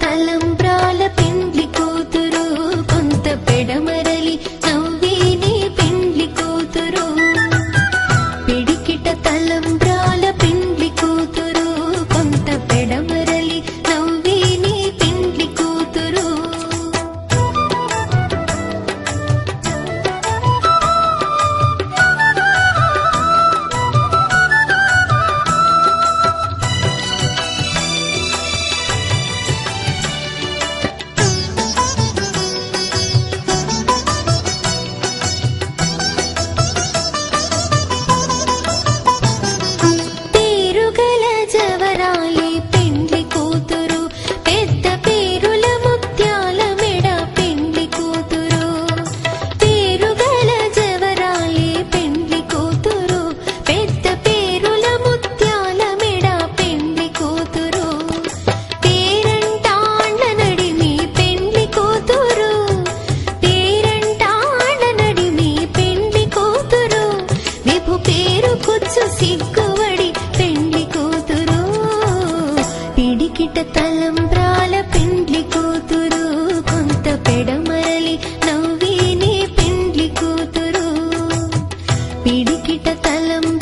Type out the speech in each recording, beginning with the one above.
తలంబ్రాల సిగ్గువడి పెండ్లి కూతురు. పిడికిట తలంబ్రాల పెండ్లి కూతురు. కొంత పెడమరలి నవ్విని పెండ్లి కూతురు. పిడికిట తలం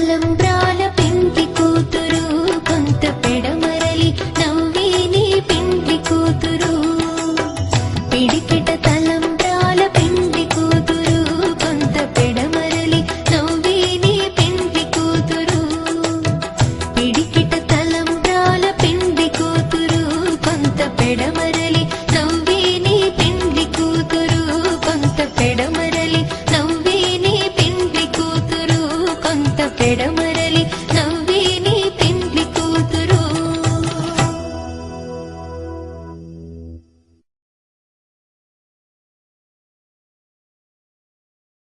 alım